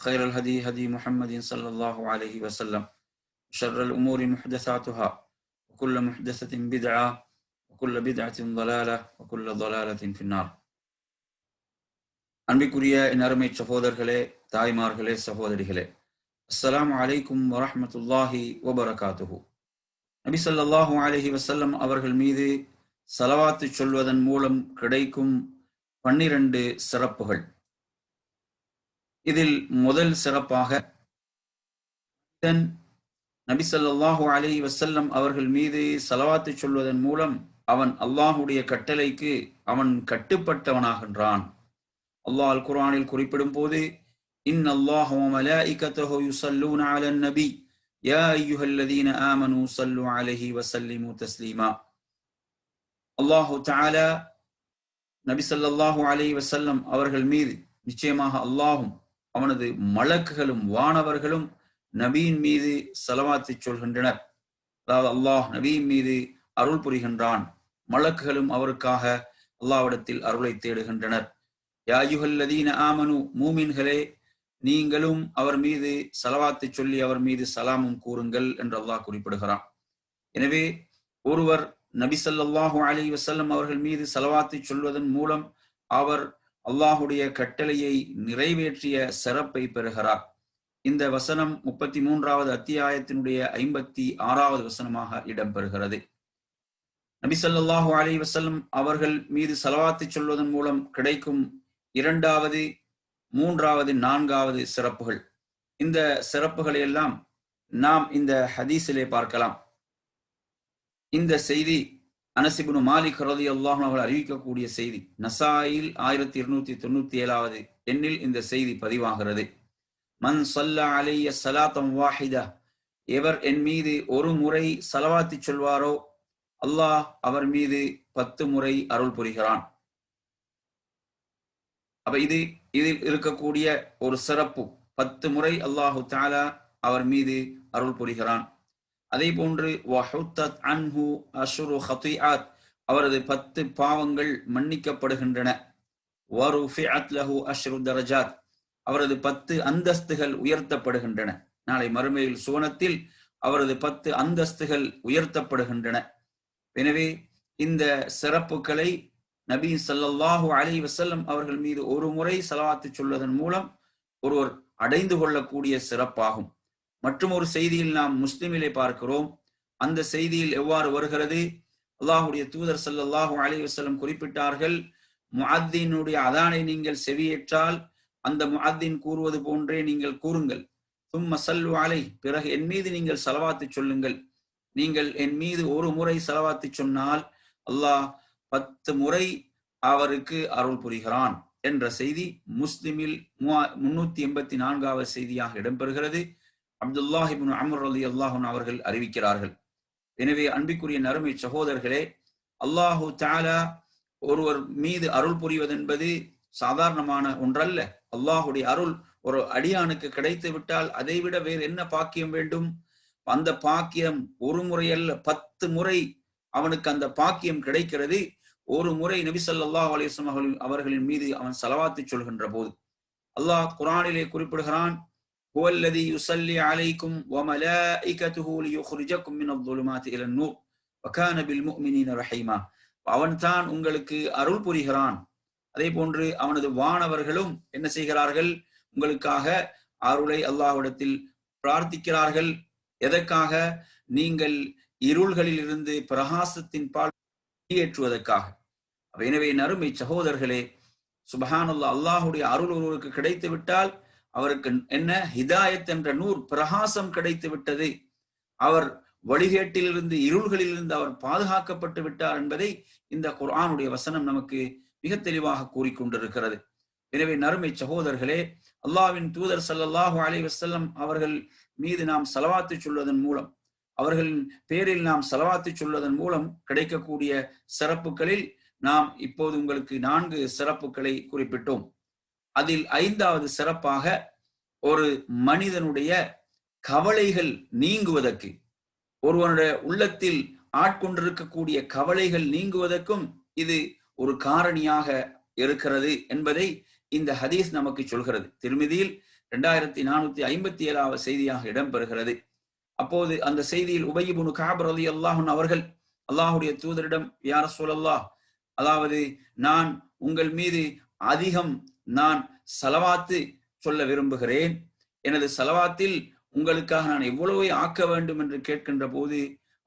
خير الهدي هدي محمد صلى الله عليه وسلم شر الأمور محدثاتها وكل محدثة بدعة وكل بدعة ضلالة وكل ضلالة في النار அன்பிற்குரிய என் அருமை சகோதரர்களே தாய்மார்களே சகோதரிகளே அஸ்ஸலாமு அலைக்கும் வரஹ்மத்துல்லாஹி வபரகாத்துஹு நபி ஸல்லல்லாஹு அலைஹி வஸல்லம் அவர்கள் மீது சலவாத்து சொல்வதன் மூலம் கிடைக்கும் பன்னிரண்டு சிறப்புகள் இதில் முதல் சிறப்பாக நபி ஸல்லல்லாஹு அலைஹி அவர்கள் மீது சலவாத்து சொல்வதன் மூலம் அவன் அல்லாஹுடைய கட்டளைக்கு அவன் கட்டுப்பட்டவனாகின்றான். அல்லாஹ் அல் குர்ஆனில் குறிப்பிடும் போது இன் அல்லாஹ் வமலாயிகத்தஹு யுஸல்லூன அலன் நபி யா அய்யுஹல்லதீன ஆமனூ ஸல்லு அலைஹி வஸல்லிமு தஸ்லீமா. அல்லாஹு தஆலா நபி ஸல்லல்லாஹு அலைஹி வஸல்லம் அவர்கள் மீது நிச்சயமாக அல்லாஹும் அவனது மலக்குகளும் வானவர்களும் நபியின் மீது செலவாத்தி சொல்கின்றனர். அதாவது அல்லாஹ் நபியின் மீது அருள் புரிகின்றான். மலக்குகளும் அவருக்காக அல்லாவிடத்தில் அருளை தேடுகின்றனர். யாயுகல்லதீன ஆமனு மூமின்களே நீங்களும் அவர் மீது செலவாத்தை சொல்லி அவர் மீது சலாமும் கூறுங்கள் என்று அல்லாஹ் குறிப்பிடுகிறான். எனவே ஒருவர் நபி சல்லாஹூ அலி வசல்லம் அவர்கள் மீது செலவாத்தை சொல்வதன் மூலம் அவர் அல்லாஹுடைய கட்டளையை நிறைவேற்றிய சிறப்பை பெறுகிறார். இந்த வசனம் முப்பத்தி மூன்றாவது அத்தியாயத்தினுடைய ஐம்பத்தி ஆறாவது வசனமாக இடம்பெறுகிறது. நபி சொல்லாஹு அலி வசல்லம் அவர்கள் மீது செலவாத்து சொல்வதன் மூலம் கிடைக்கும் இரண்டாவது மூன்றாவது நான்காவது சிறப்புகள். இந்த சிறப்புகளை எல்லாம் நாம் இந்த ஹதீஸிலே பார்க்கலாம். இந்த செய்தி அனசிபுனு மாலிக் ஹரதி அல்லாஹ் அவர்கள் அறிவிக்கக்கூடிய செய்தி நசாயில் ஆயிரத்தி இருநூத்தி தொண்ணூத்தி ஏழாவது எண்ணில் இந்த செய்தி பதிவாகிறது. மன் சல்லா அலைய சலாத்தம் வாஹிதா எவர் என் மீது ஒரு முறை சலவாத்தி சொல்வாரோ அல்லாஹ் அவர் மீது பத்து முறை அருள் புரிகிறான். அப்ப இது இதில் இருக்கக்கூடிய ஒரு சிறப்பு. பத்து முறை அல்லாஹு தாலா அவர் மீது அருள் புரிகிறான். அதே போன்று அன்ஹு அஷுரு ஹத்தியாத் அவரது பத்து பாவங்கள் மன்னிக்கப்படுகின்றன. அஷ்ரு தரஜாத். அவரது பத்து அந்தஸ்துகள் உயர்த்தப்படுகின்றன. நாளை மறுமையில் சுவனத்தில் அவரது பத்து அந்தஸ்துகள் உயர்த்தப்படுகின்றன. எனவே இந்த சிறப்புகளை நபீ சல்லாஹூ அலி வசல்லம் அவர்கள் மீது ஒரு முறை செலவாத்து சொல்வதன் மூலம் ஒருவர் அடைந்து கொள்ளக்கூடிய சிறப்பாகும். மற்றும் ஒரு செய்தியில் நாம் முஸ்லிமிலே பார்க்கிறோம். அந்த செய்தியில் எவ்வாறு வருகிறது? அல்லாஹுடைய தூதர் சல்லாஹூ அலி வசலம் குறிப்பிட்டார்கள் முஅத்தினுடைய அதானை நீங்கள் செவியேற்றால் அந்த முஅத்தின் கூறுவது போன்றே நீங்கள் கூறுங்கள். தும் சல்லு அலை பிறகு என் மீது நீங்கள் செலவாத்து சொல்லுங்கள். நீங்கள் என் மீது ஒரு முறை செலவாத்து சொன்னால் அல்லாஹ் பத்து முறை அவருக்கு அருள் புரிகிறான். என்ற செய்தி முஸ்லிமில் முன்னூத்தி எண்பத்தி நான்காவது செய்தியாக இடம்பெறுகிறது. அப்துல்லாஹிபின் அமர் அலி அல்லாஹன் அவர்கள் அறிவிக்கிறார்கள். எனவே அன்பிற்குரிய நறுமை சகோதரர்களே அல்லாஹு தாலா ஒருவர் மீது அருள் புரிவதென்பது சாதாரணமான ஒன்றல்ல. அல்லாஹுடைய அருள் ஒரு அடியானுக்கு கிடைத்து விட்டால் அதைவிட வேறு என்ன பாக்கியம் வேண்டும்? அந்த பாக்கியம் ஒரு முறையல்ல பத்து முறை அவனுக்கு அந்த பாக்கியம் கிடைக்கிறது. ஒரு முறை நபிசல்லா அலிஸ்லாம் அவர்களின் மீது அவன் செலவாத்து சொல்கின்ற போது அல்லாஹ் குரானிலே குறிப்பிடுகிறான் هو الذي يصلي عليكم وملائكته ليخرجكم من الظلمات الى النور وكان بالمؤمنين رحيما அவன் தான் உங்களுக்கு அருள் புரிகிறான் அதே போன்று அவனது வானவர்களும் என்ன செய்கிறார்கள் உங்களுக்காக அருளை அல்லாஹ்விடத்தில் பிரார்த்திக்கிறார்கள் எதற்காக நீங்கள் இருள்களில் இருந்து பிரகாசத்தின் பால் ஏற்றுவதற்காக எனவே நறுமை சகோதரர்களே சுபஹானுல்லா அல்லாஹுடைய அருள் ஒருவருக்கு கிடைத்து விட்டால் அவருக்கு என்ன? ஹிதாயத் என்ற நூர் பிரகாசம் கிடைத்து விட்டது. அவர் வழிகேட்டிலிருந்து இருள்களிலிருந்து அவர் பாதுகாக்கப்பட்டு விட்டார் என்பதை இந்த குர்ஆனுடைய வசனம் நமக்கு மிக தெளிவாக கூறிக்கொண்டிருக்கிறது எனவே நறுமை சகோதரர்களே அல்லாவின் தூதர் சல்லல்லாஹு அலைஹி வசல்லம் அவர்கள் மீது நாம் செலவாத்து சொல்வதன் மூலம் அவர்களின் பேரில் நாம் செலவாத்து சொல்வதன் மூலம் கிடைக்கக்கூடிய சிறப்புகளில் நாம் இப்போது உங்களுக்கு நான்கு சிறப்புகளை குறிப்பிட்டோம். அதில் ஐந்தாவது சிறப்பாக ஒரு மனிதனுடைய கவலைகள் நீங்குவதற்கு ஒருவனுடைய உள்ளத்தில் ஆட்கொண்டிருக்கக்கூடிய கவலைகள் நீங்குவதற்கும் இது ஒரு காரணியாக இருக்கிறது என்பதை இந்த ஹதீஸ் நமக்கு சொல்கிறது. திருமதியில் இரண்டாயிரத்தி நானூத்தி ஐம்பத்தி ஏழாவது செய்தியாக இடம்பெறுகிறது. அப்போது அந்த செய்தியில் உபயிபுனு காபர் அலி அல்லாஹன் அவர்கள் அல்லாஹுடைய தூதரிடம் யார சொல்லல்லா அதாவது நான் உங்கள் மீது அதிகம் நான் சலவாத்து சொல்ல விரும்புகிறேன். எனது சலவாத்தில் உங்களுக்காக நான் எவ்வளவு ஆக்க வேண்டும் என்று கேட்கின்ற போது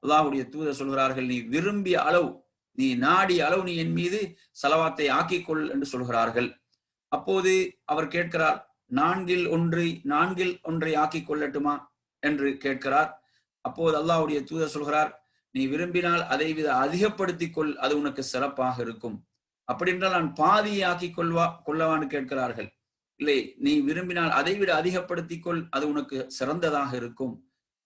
அல்லாஹுடைய தூதர் சொல்கிறார்கள் நீ விரும்பிய அளவு நீ நாடிய அளவு நீ என் மீது சலவாத்தை ஆக்கிக்கொள் என்று சொல்கிறார்கள். அப்போது அவர் கேட்கிறார் நான்கில் ஒன்றை நான்கில் ஒன்றை ஆக்கிக் கொள்ளட்டுமா என்று கேட்கிறார். அப்போது அல்லாஹுடைய தூதர் சொல்கிறார் நீ விரும்பினால் அதை வித அதிகப்படுத்திக் கொள் அது உனக்கு சிறப்பாக இருக்கும். அப்படி என்றால் நான் பாதியை ஆக்கி கொள்வா கொள்ளவான்னு கேட்கிறார்கள். இல்லை நீ விரும்பினால் அதை விட அதிகப்படுத்திக் கொள் அது உனக்கு சிறந்ததாக இருக்கும்.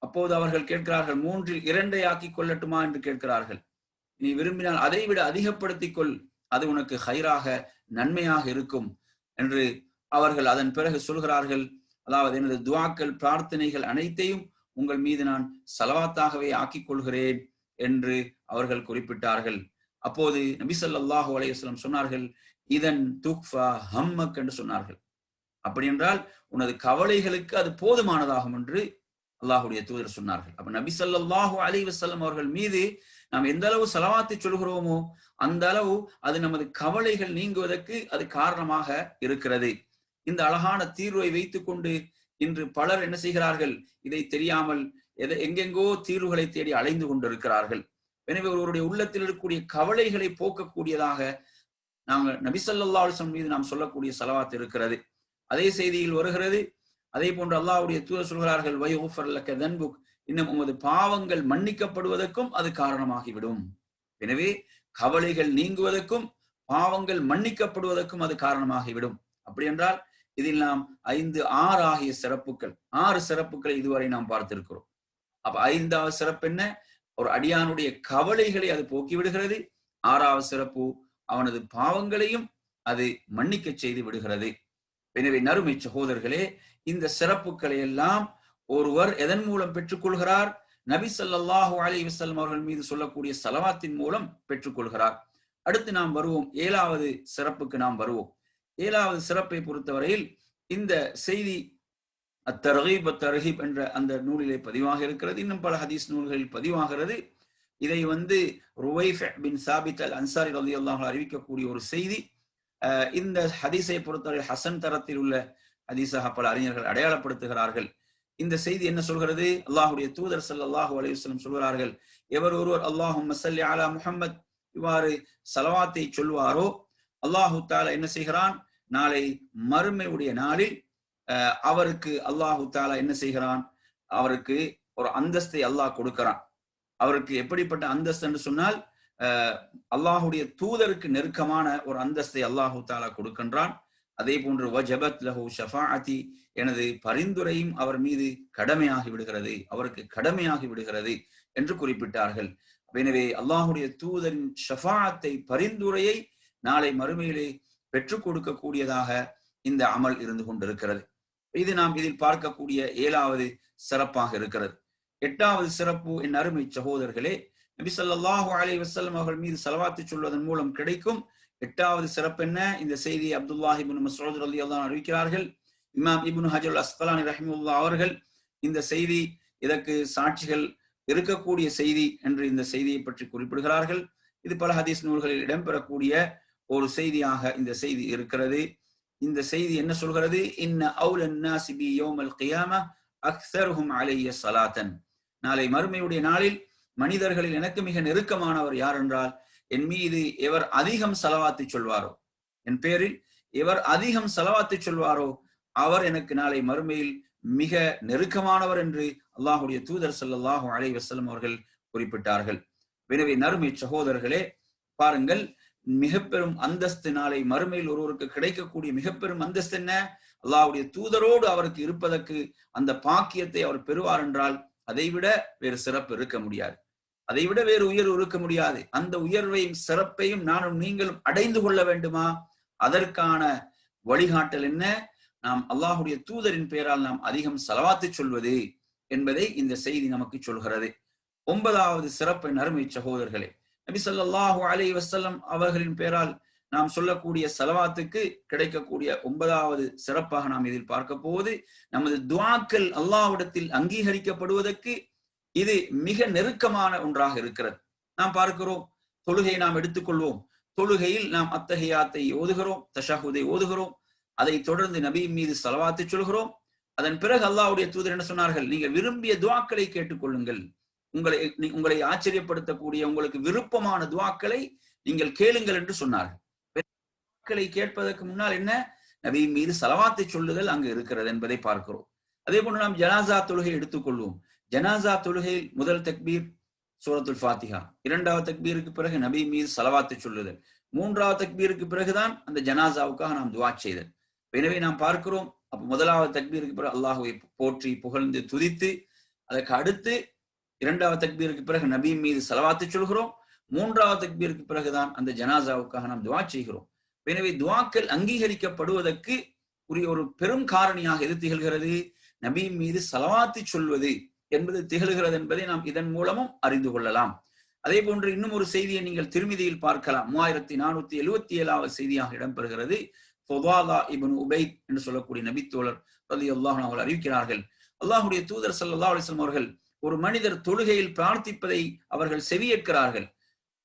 அப்போது அவர்கள் கேட்கிறார்கள் மூன்றில் இரண்டை ஆக்கி கொள்ளட்டுமா என்று கேட்கிறார்கள். நீ விரும்பினால் அதை விட அதிகப்படுத்திக் கொள் அது உனக்கு ஹைராக நன்மையாக இருக்கும் என்று அவர்கள் அதன் பிறகு சொல்கிறார்கள். அதாவது எனது துவாக்கள் பிரார்த்தனைகள் அனைத்தையும் உங்கள் மீது நான் செலவாத்தாகவே ஆக்கிக் கொள்கிறேன் என்று அவர்கள் குறிப்பிட்டார்கள். அப்போது நபிசல்லாஹு அலையம் சொன்னார்கள் இதன் துக்ஃபா ஹம்மக் என்று சொன்னார்கள். அப்படி என்றால் உனது கவலைகளுக்கு அது போதுமானதாகும் என்று அல்லாஹுடைய தூதர் சொன்னார்கள். அப்ப நபி சல்லாஹூ அலி வசல்லம் அவர்கள் மீது நாம் எந்த அளவு செலவாத்தி சொல்கிறோமோ அந்த அளவு அது நமது கவலைகள் நீங்குவதற்கு அது காரணமாக இருக்கிறது. இந்த அழகான தீர்வை வைத்துக் கொண்டு இன்று பலர் என்ன செய்கிறார்கள் இதை தெரியாமல் எதை எங்கெங்கோ தீர்வுகளை தேடி அலைந்து கொண்டிருக்கிறார்கள். எனவே ஒருவருடைய உள்ளத்தில் இருக்கக்கூடிய கவலைகளை போக்கக்கூடியதாக நாங்கள் நபிசல்லா அலுவலம் மீது நாம் சொல்லக்கூடிய செலவாத்து இருக்கிறது. அதே செய்தியில் வருகிறது அதே போன்று அல்லாவுடைய தூதர் சொல்கிறார்கள் வயோஃபர்லக்க தன்புக். இன்னும் உமது பாவங்கள் மன்னிக்கப்படுவதற்கும் அது காரணமாகிவிடும். எனவே கவலைகள் நீங்குவதற்கும் பாவங்கள் மன்னிக்கப்படுவதற்கும் அது காரணமாகிவிடும். அப்படி என்றால் இதில் நாம் ஐந்து ஆறு ஆகிய சிறப்புகள் ஆறு சிறப்புகளை இதுவரை நாம் பார்த்திருக்கிறோம். அப்ப ஐந்தாவது சிறப்பு என்ன? ஒரு அடியானுடைய கவலைகளை அது போக்கிவிடுகிறது. ஆறாவது சிறப்பு அவனது பாவங்களையும் அது மன்னிக்க செய்து விடுகிறது. எனவே நறுமை சகோதரர்களே இந்த சிறப்புகளை எல்லாம் ஒருவர் எதன் மூலம் பெற்றுக்கொள்கிறார்? நபி சல்லாஹூ அலி வசல்லம் அவர்கள் மீது சொல்லக்கூடிய சலவாத்தின் மூலம் பெற்றுக்கொள்கிறார். அடுத்து நாம் வருவோம் ஏழாவது சிறப்புக்கு நாம் வருவோம். ஏழாவது சிறப்பை பொறுத்தவரையில் இந்த செய்தி அத்தரகீப் அத்தரகீப் என்ற அந்த நூலிலே பதிவாக இருக்கிறது. இன்னும் பல ஹதீஸ் நூல்களில் பதிவாகிறது. இதை வந்து ருவைஃப் பின் சாபித் அல் அன்சாரி அலி அல்லாஹ் அறிவிக்கக்கூடிய ஒரு செய்தி. இந்த ஹதீஸை பொறுத்தவரை ஹசன் தரத்தில் உள்ள ஹதீஸாக பல அறிஞர்கள் அடையாளப்படுத்துகிறார்கள். இந்த செய்தி என்ன சொல்கிறது? அல்லாஹுடைய தூதர் அல்லாஹு அலையுஸ்லம் சொல்கிறார்கள் எவர் ஒருவர் அல்லாஹு மசல்லி அலா முஹம்மத் இவ்வாறு சலவாத்தை சொல்வாரோ அல்லாஹு தாலா என்ன செய்கிறான்? நாளை மறுமையுடைய நாளில் அவருக்கு அல்லாஹு தாலா என்ன செய்கிறான்? அவருக்கு ஒரு அந்தஸ்தை அல்லாஹ் கொடுக்கிறான். அவருக்கு எப்படிப்பட்ட அந்தஸ்து என்று சொன்னால் அல்லாஹுடைய தூதருக்கு நெருக்கமான ஒரு அந்தஸ்தை அல்லாஹு தாலா கொடுக்கின்றான். அதே போன்று வஜபத் லஹு ஷஃபாஅதி எனது பரிந்துரையும் அவர் மீது கடமையாகி விடுகிறது. அவருக்கு கடமையாகி விடுகிறது என்று குறிப்பிட்டார்கள். எனவே அல்லாஹுடைய தூதரின் ஷஃபாத்தை பரிந்துரையை நாளை மறுமையிலே பெற்றுக் கொடுக்கக்கூடியதாக இந்த அமல் இருந்து கொண்டிருக்கிறது. இது நாம் இதில் பார்க்கக்கூடிய ஏழாவது சிறப்பாக இருக்கிறது. எட்டாவது சிறப்பு என் அருமை சகோதரர்களே நபி சொல்லாஹு அலி வசல்லம் அவர்கள் மீது செலவாத்து சொல்வதன் மூலம் கிடைக்கும் எட்டாவது சிறப்பு என்ன? இந்த செய்தி அப்துல்லாஹி இபின் மசூத் அலி அல்லா அறிவிக்கிறார்கள். இமாம் இபுன் ஹஜல் அஸ்கலானி ரஹிமுல்லா அவர்கள் இந்த செய்தி இதற்கு சாட்சிகள் இருக்கக்கூடிய செய்தி என்று இந்த செய்தியை பற்றி குறிப்பிடுகிறார்கள். இது பல ஹதீஸ் நூல்களில் இடம்பெறக்கூடிய ஒரு செய்தியாக இந்த செய்தி இருக்கிறது. இந்த செய்தி என்ன சொல்கிறது? இன்ன அவுலன் நாசி பி யௌமல் கியாம அலைய சலாத்தன். நாளை மறுமையுடைய நாளில் மனிதர்களில் எனக்கு மிக நெருக்கமானவர் யார் என்றால் என் மீது எவர் அதிகம் செலவாத்து சொல்வாரோ? என் பேரில் எவர் அதிகம் செலவாத்து சொல்வாரோ? அவர் எனக்கு நாளை மறுமையில் மிக நெருக்கமானவர் என்று அல்லாஹுடைய தூதர் சல்லாஹூ அலை வசலம் அவர்கள் குறிப்பிட்டார்கள். எனவே நறுமை சகோதரர்களே பாருங்கள் மிகப்பெரும் அந்தஸ்து நாளை மறுமையில் ஒருவருக்கு கிடைக்கக்கூடிய மிகப்பெரும் அந்தஸ்து என்ன? அல்லாவுடைய தூதரோடு அவருக்கு இருப்பதற்கு அந்த பாக்கியத்தை அவர் பெறுவார் என்றால் அதைவிட வேறு சிறப்பு இருக்க முடியாது. அதைவிட வேறு உயர்வு இருக்க முடியாது. அந்த உயர்வையும் சிறப்பையும் நானும் நீங்களும் அடைந்து கொள்ள வேண்டுமா? அதற்கான வழிகாட்டல் என்ன? நாம் அல்லாஹுடைய தூதரின் பெயரால் நாம் அதிகம் செலவாத்து சொல்வது என்பதை இந்த செய்தி நமக்கு சொல்கிறது. ஒன்பதாவது சிறப்பின் அருமை சகோதரர்களே நபி சொல்லாஹு அலி வசல்லம் அவர்களின் பெயரால் நாம் சொல்லக்கூடிய செலவாத்துக்கு கிடைக்கக்கூடிய ஒன்பதாவது சிறப்பாக நாம் இதில் பார்க்க போவது நமது துவாக்கள் அல்லாவிடத்தில் அங்கீகரிக்கப்படுவதற்கு இது மிக நெருக்கமான ஒன்றாக இருக்கிறது. நாம் பார்க்கிறோம் தொழுகையை நாம் எடுத்துக்கொள்வோம். தொழுகையில் நாம் அத்தகையாத்தை ஓதுகிறோம் தஷாஹுதை ஓதுகிறோம். அதை தொடர்ந்து நபி மீது செலவாத்து சொல்கிறோம். அதன் பிறகு அல்லாவுடைய தூதர் என்ன சொன்னார்கள்? நீங்கள் விரும்பிய துவாக்களை கேட்டுக்கொள்ளுங்கள். உங்களை நீ- உங்களை ஆச்சரியப்படுத்தக்கூடிய உங்களுக்கு விருப்பமான துவாக்களை நீங்கள் கேளுங்கள் என்று சொன்னார்கள். கேட்பதற்கு முன்னால் என்ன? நபி மீது சலவாத்தை சொல்லுதல் அங்கு இருக்கிறது என்பதை பார்க்கிறோம். அதே போன்று நாம் ஜனாசா தொழுகை எடுத்துக்கொள்வோம். ஜனாசா தொழுகையில் முதல் தக்பீர் சூரத்துல் ஃபாத்திஹா. இரண்டாவது தக்பீருக்கு பிறகு நபி மீது சலவாத்தை சொல்லுதல். மூன்றாவது தக்பீருக்கு பிறகுதான் அந்த ஜனாசாவுக்காக நாம் துவா செய்தல். எனவே நாம் பார்க்கிறோம் அப்ப முதலாவது தக்பீருக்கு பிறகு அல்லாஹுவை போற்றி புகழ்ந்து துதித்து அதற்கு அடுத்து இரண்டாவது தக்பீருக்கு பிறகு நபி மீது செலவாத்து சொல்கிறோம். மூன்றாவது தக்பீருக்கு பிறகுதான் அந்த ஜனாசாவுக்காக நாம் துவா செய்கிறோம். எனவே துவாக்கள் அங்கீகரிக்கப்படுவதற்கு உரிய ஒரு பெரும் காரணியாக எது திகழ்கிறது? நபி மீது செலவாத்து சொல்வது என்பது திகழ்கிறது என்பதை நாம் இதன் மூலமும் அறிந்து கொள்ளலாம். அதே போன்று இன்னும் ஒரு செய்தியை நீங்கள் திருமிதியில் பார்க்கலாம். மூவாயிரத்தி நானூத்தி எழுவத்தி ஏழாவது செய்தியாக இடம்பெறுகிறது. ஃபொதாலா இபன் உபைத் என்று சொல்லக்கூடிய நபித்தோழர் ரலி அல்லாஹ் அவர்கள் அறிவிக்கிறார்கள். அல்லாஹுடைய தூதர் சல்லா அலிஸ்லாம் அவர்கள் ஒரு மனிதர் தொழுகையில் பிரார்த்திப்பதை அவர்கள் செவியேற்கிறார்கள்.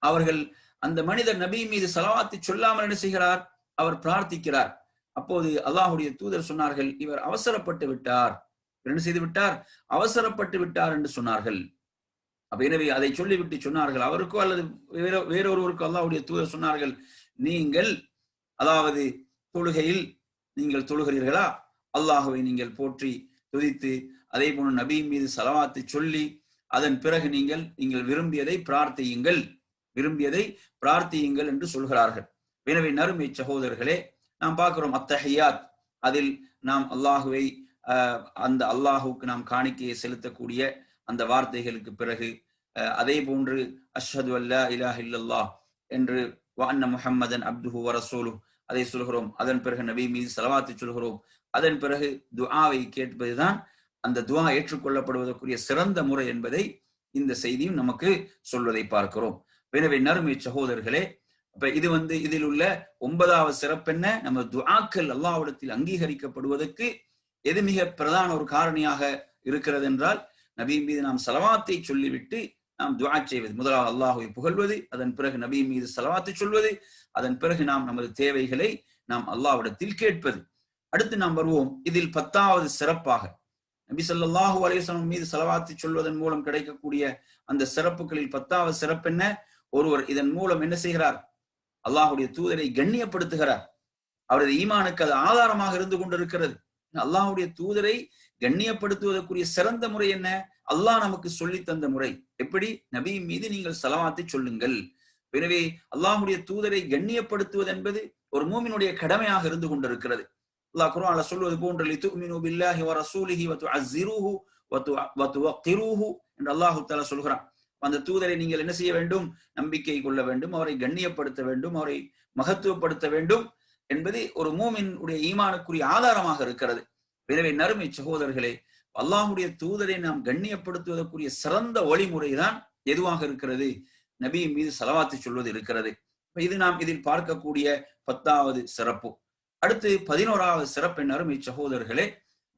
அவர்கள் அந்த மனிதர் நபி மீது சலவாத்து சொல்லாமல் என்ன செய்கிறார்? அவர் பிரார்த்திக்கிறார். அப்போது அல்லாஹுடைய தூதர் சொன்னார்கள் இவர் அவசரப்பட்டு விட்டார். என்ன செய்து விட்டார்? அவசரப்பட்டு விட்டார் என்று சொன்னார்கள். அப்ப எனவே அதை சொல்லிவிட்டு சொன்னார்கள். அவருக்கோ அல்லது வேற வேறொருவருக்கோ அல்லாஹ்வுடைய தூதர் சொன்னார்கள் நீங்கள் அதாவது தொழுகையில் நீங்கள் தொழுகிறீர்களா? அல்லாஹுவை நீங்கள் போற்றி துதித்து அதே போன்று நபி மீது சலவாத்து சொல்லி அதன் பிறகு நீங்கள் நீங்கள் விரும்பியதை பிரார்த்தியுங்கள். விரும்பியதை பிரார்த்தியுங்கள் என்று சொல்கிறார்கள். எனவே நறுமை சகோதரர்களே நாம் பார்க்கிறோம் அத்தஹியாத். அதில் நாம் அல்லாஹுவை அந்த அல்லாஹுக்கு நாம் காணிக்கையை செலுத்தக்கூடிய அந்த வார்த்தைகளுக்கு பிறகு அதே போன்று அஷ்ஹது அல்லா இலாஹ இல்லல்லா என்று வான்ன முஹம்மதன் அப்துஹு வரசோலு அதை சொல்கிறோம். அதன் பிறகு நபி மீது செலவாத்து சொல்கிறோம். அதன் பிறகு துஆவை கேட்பதுதான் அந்த துவா ஏற்றுக்கொள்ளப்படுவதற்குரிய சிறந்த முறை என்பதை இந்த செய்தியும் நமக்கு சொல்வதை பார்க்கிறோம். எனவே நறுமை சகோதரர்களே அப்ப இது வந்து இதில் உள்ள ஒன்பதாவது சிறப்பென்ன நம்ம துவாக்கள் அல்லாவிடத்தில் அங்கீகரிக்கப்படுவதற்கு எது மிக பிரதான ஒரு காரணியாக இருக்கிறது என்றால் நபி மீது நாம் சலவாத்தை சொல்லிவிட்டு நாம் துவா செய்வது. முதலாவது அல்லாஹுவை புகழ்வது அதன் பிறகு நபி மீது சலவாத்தை சொல்வது அதன் பிறகு நாம் நமது தேவைகளை நாம் அல்லாவிடத்தில் கேட்பது. அடுத்து நாம் வருவோம் இதில் பத்தாவது சிறப்பாக. நபி ஸல்லல்லாஹு அலைஹி மீது செலவாத்து சொல்வதன் மூலம் கிடைக்கக்கூடிய அந்த சிறப்புகளில் பத்தாவது சிறப்பு என்ன? ஒருவர் இதன் மூலம் என்ன செய்கிறார்? அல்லாஹுடைய தூதரை கண்ணியப்படுத்துகிறார். அவரது ஈமானுக்கு அது ஆதாரமாக இருந்து கொண்டிருக்கிறது. அல்லாஹுடைய தூதரை கண்ணியப்படுத்துவதற்குரிய சிறந்த முறை என்ன? அல்லாஹ் நமக்கு சொல்லி தந்த முறை. எப்படி? நபி மீது நீங்கள் சலவாத்தை சொல்லுங்கள். எனவே அல்லாஹ்வுடைய தூதரை கண்ணியப்படுத்துவது என்பது ஒரு மூமினுடைய கடமையாக இருந்து கொண்டிருக்கிறது. அல்லாஹ் குர்ஆன்ல சொல்வது போன்று லிதுமினு பில்லாஹி வ ரசூலிஹி வ துஅஸ்ஸிருஹு வ துவக்கிருஹு என்று அல்லாஹு தஆலா சொல்கிறான். அந்த தூதரை நீங்கள் என்ன செய்ய வேண்டும்? நம்பிக்கை கொள்ள வேண்டும் அவரை கண்ணியப்படுத்த வேண்டும் அவரை மகத்துவப்படுத்த வேண்டும் என்பது ஒரு மூமின் உடைய ஈமானுக்குரிய ஆதாரமாக இருக்கிறது. எனவே நறுமை சகோதரர்களே அல்லாஹுடைய தூதரை நாம் கண்ணியப்படுத்துவதற்குரிய சிறந்த வழிமுறைதான் எதுவாக இருக்கிறது? நபி மீது செலவாத்து சொல்வது இருக்கிறது. இது நாம் இதில் பார்க்கக்கூடிய பத்தாவது சிறப்பு. அடுத்து பதினோராவது சிறப்பு இச்சகோதரர்களே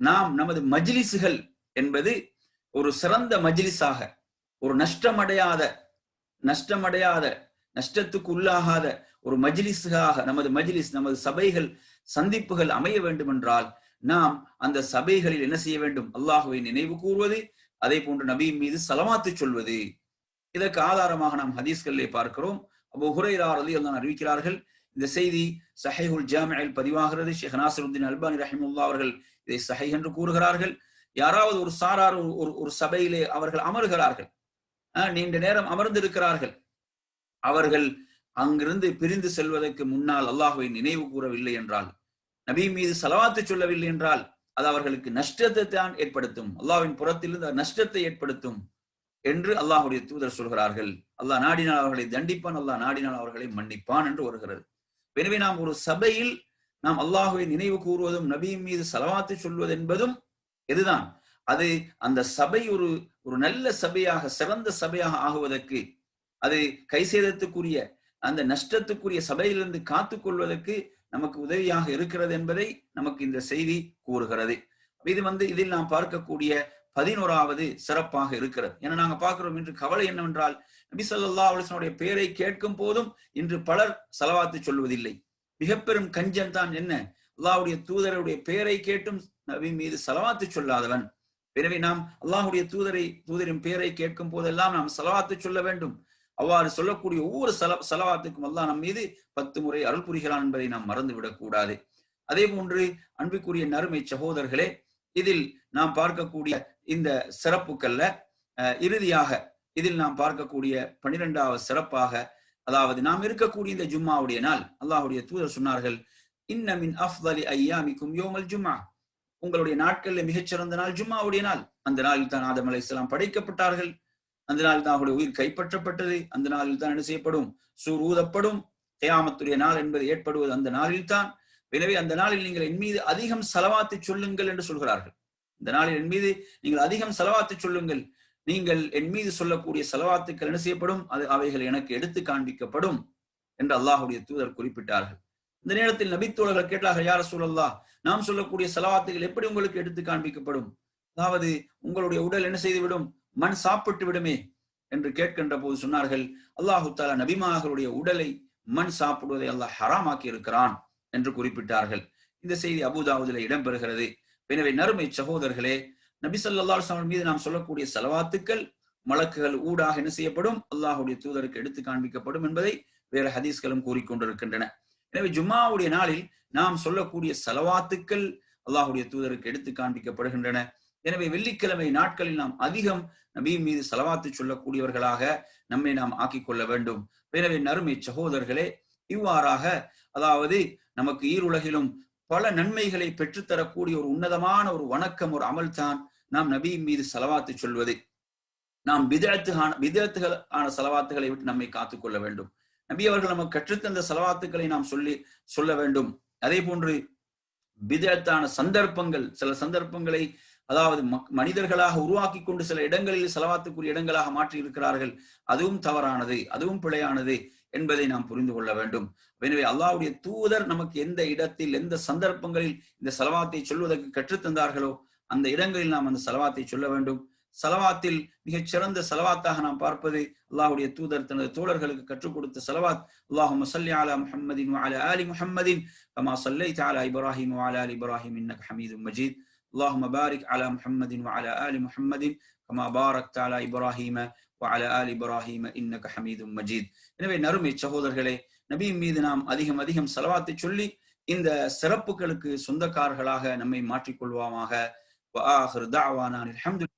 நாம் நமது மஜ்லிஸுகள் என்பது ஒரு சிறந்த மஜ்லிஸாக ஒரு நஷ்டமடையாத நஷ்டமடையாத நஷ்டத்துக்கு உள்ளாகாத ஒரு மஜ்லிஸாக நமது மஜ்லிஸ் நமது சபைகள் சந்திப்புகள் அமைய வேண்டும் என்றால் நாம் அந்த சபைகளில் என்ன செய்ய வேண்டும்? அல்லாஹுவை நினைவு கூறுவது அதே போன்று நபியின் மீது சலமாத்து சொல்வது. இதற்கு ஆதாரமாக நாம் ஹதீஸ்களிலே பார்க்கிறோம். அபு ஹுரைரா ரலியல்லாஹு அறிவிக்கிறார்கள் இந்த செய்தி சஹைஹுல் ஜாமியில் பதிவாகிறது. ஷேக் நாசருத்தின் அல்பானி ரஹிமுல்லா அவர்கள் இதை சஹை என்று கூறுகிறார்கள். யாராவது ஒரு சாரார் ஒரு- ஒரு ஒரு சபையிலே அவர்கள் அமர்கிறார்கள். நீண்ட நேரம் அமர்ந்திருக்கிறார்கள். அவர்கள் அங்கிருந்து பிரிந்து செல்வதற்கு முன்னால் அல்லாஹுவை நினைவு கூறவில்லை என்றால் நபி மீது செலவாத்து சொல்லவில்லை என்றால் அது அவர்களுக்கு நஷ்டத்தை தான் ஏற்படுத்தும். அல்லாஹ்வின் புறத்திலிருந்து நஷ்டத்தை ஏற்படுத்தும் என்று அல்லாஹுடைய தூதர் சொல்கிறார்கள். அல்லாஹ் நாடினால் அவர்களை தண்டிப்பான் அல்லாஹ் நாடினால் அவர்களை மன்னிப்பான் என்று வருகிறது. எனவே நாம் ஒரு சபையில் நாம் அல்லாஹுவை நினைவு கூறுவதும் நபியின் மீது செலவாத்து சொல்வது என்பதும் எதுதான்? அது அந்த சபை ஒரு ஒரு நல்ல சபையாக சிறந்த சபையாக ஆகுவதற்கு அது கைசேதத்துக்குரிய அந்த நஷ்டத்துக்குரிய சபையிலிருந்து காத்து கொள்வதற்கு நமக்கு உதவியாக இருக்கிறது என்பதை நமக்கு இந்த செய்தி கூறுகிறது. இது வந்து இதில் நாம் பார்க்கக்கூடிய பதினோராவது சிறப்பாக இருக்கிறது. ஏன்னா நாங்க பார்க்கிறோம் இன்று கவலை என்னவென்றால் நபி சல்லா அலைஹி பெயரை கேட்கும் போதும் இன்று பலர் செலவாத்து சொல்வதில்லை மிக பெரும் கஞ்சன் தான் என்ன? அல்லாஹுடைய தூதருடைய பெயரை கேட்டும் நபி மீது செலவாத்து சொல்லாதவன். எனவே நாம் அல்லாஹுடைய தூதரை தூதரின் பெயரை கேட்கும் போதெல்லாம் நாம் செலவாத்து சொல்ல வேண்டும். அவ்வாறு சொல்லக்கூடிய ஒவ்வொரு செல செலவாத்துக்கும் அல்லாஹ் நம் மீது பத்து முறை அருள் புரிகிறான் என்பதை நாம் மறந்துவிடக் கூடாது. அதே போன்று அன்புக்குரிய நறுமை சகோதரர்களே இதில் நாம் பார்க்கக்கூடிய இந்த சிறப்புக்கள்ல அஹ், இறுதியாக இதில் நாம் பார்க்கக்கூடிய பனிரெண்டாவது சிறப்பாக அதாவது நாம் இருக்கக்கூடிய இந்த ஜும்மாவுடைய நாள் அல்லாஹுடைய தூதர் சொன்னார்கள் இன்னமின் அஃப்தலி ஐயாமிக்கும் யோமல் ஜும்மா. உங்களுடைய நாட்களில் மிகச்சிறந்த நாள் ஜும்மாவுடைய நாள். அந்த நாளில் தான் ஆதம் அலைஹிஸ்ஸலாம் படைக்கப்பட்டார்கள். அந்த நாளில் தான் அவருடைய உயிர் கைப்பற்றப்பட்டது. அந்த நாளில் தான் என்ன செய்யப்படும்? சூர் ஊதப்படும். கியாமத்துடைய நாள் என்பது ஏற்படுவது அந்த நாளில் தான். எனவே அந்த நாளில் நீங்கள் என் மீது அதிகம் செலவாத்து சொல்லுங்கள் என்று சொல்கிறார்கள். இந்த நாளில் என் மீது நீங்கள் அதிகம் செலவாத்து சொல்லுங்கள். நீங்கள் என் மீது சொல்லக்கூடிய செலவாத்துக்கள் என்ன செய்யப்படும்? அது அவைகள் எனக்கு எடுத்து காண்பிக்கப்படும் என்று அல்லாஹுடைய தூதர் குறிப்பிட்டார்கள். இந்த நேரத்தில் நபித்தோழர்கள் கேட்டார்கள் யார சூழல்லா நாம் சொல்லக்கூடிய செலவாத்துகள் எப்படி உங்களுக்கு எடுத்து காண்பிக்கப்படும்? அதாவது உங்களுடைய உடல் என்ன செய்துவிடும்? மண் சாப்பிட்டு விடுமே? என்று கேட்கின்ற போது சொன்னார்கள் அல்லாஹு தாலா நபிமார்களுடைய உடலை மண் சாப்பிடுவதை அல்லாஹ் ஹராமாக்கி இருக்கிறான் என்று குறிப்பிட்டார்கள். இந்த செய்தி அபுதாவுதில இடம்பெறுகிறது. எனவே நறுமை சகோதரர்களே நபி ஸல்லல்லாஹு மீது நாம் சொல்லக்கூடிய செலவாத்துக்கள் மலக்குகள் ஊடாக என்ன செய்யப்படும்? அல்லாஹுடைய தூதருக்கு எடுத்து காண்பிக்கப்படும் என்பதை வேற ஹதீஸ்களும் கூறிக்கொண்டிருக்கின்றன எனவே ஜும்மாவுடைய நாளில் நாம் சொல்லக்கூடிய செலவாத்துக்கள் அல்லாஹுடைய தூதருக்கு எடுத்து காண்பிக்கப்படுகின்றன. எனவே வெள்ளிக்கிழமை நாட்களில் நாம் அதிகம் நபி மீது செலவாத்து சொல்லக்கூடியவர்களாக நம்மை நாம் ஆக்கிக் கொள்ள வேண்டும். எனவே நறுமை சகோதரர்களே இவ்வாறாக அதாவது நமக்கு ஈருலகிலும் பல நன்மைகளை பெற்றுத்தரக்கூடிய ஒரு உன்னதமான ஒரு வணக்கம் ஒரு அமல் தான் நாம் நபியின் மீது செலவாத்து சொல்வது நாம் விதத்துகான விதத்துகள் ஆன செலவாத்துகளை விட்டு நம்மை காத்துக்கொள்ள வேண்டும். நபி அவர்கள் நமக்கு கற்றுத்தந்த செலவாத்துக்களை நாம் சொல்லி சொல்ல வேண்டும். அதே போன்று விதத்தான சந்தர்ப்பங்கள் சில சந்தர்ப்பங்களை அதாவது மக்- மனிதர்களாக உருவாக்கி கொண்டு சில இடங்களில் செலவாத்துக்குரிய இடங்களாக மாற்றி இருக்கிறார்கள். அதுவும் தவறானது அதுவும் பிழையானது என்பதை நாம் புரிந்து கொள்ள வேண்டும். எனவே அல்லாவுடைய தூதர் நமக்கு எந்த இடத்தில் எந்த சந்தர்ப்பங்களில் இந்த செலவாத்தை சொல்வதற்கு கற்றுத்தந்தார்களோ அந்த இடங்களில் நாம் அந்த செலவாத்தை சொல்ல வேண்டும். செலவாத்தில் மிகச் சிறந்த செலவாத்தாக நாம் பார்ப்பது அல்லாஹுடைய தூதர் தனது தோழர்களுக்கு கற்றுக் கொடுத்த செலவாத். அல்லாஹு மசல்லி அலா முஹம்மதின் அல அலி முஹம்மதின் கமா சல்லை தாலா இப்ராஹிம் அல அலி இப்ராஹிம் இன்னக் ஹமீது மஜீத். அல்லாஹு மபாரிக் அலா முஹம்மதின் அல அலி முஹம்மதின் கமா பாரக் தாலா இப்ராஹிம அல அல் இப்ராஹிம இன்னக ஹமீதும் மஜீத். எனவே நறுமை சகோதரர்களே நபியின் மீது நாம் அதிகம் அதிகம் செலவாத்தை சொல்லி இந்த சிறப்புகளுக்கு சொந்தக்காரர்களாக நம்மை மாற்றிக்கொள்வோமாக وآخر دعوانا الحمد لله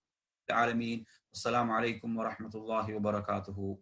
العالمين. والسلام عليكم ورحمة الله وبركاته.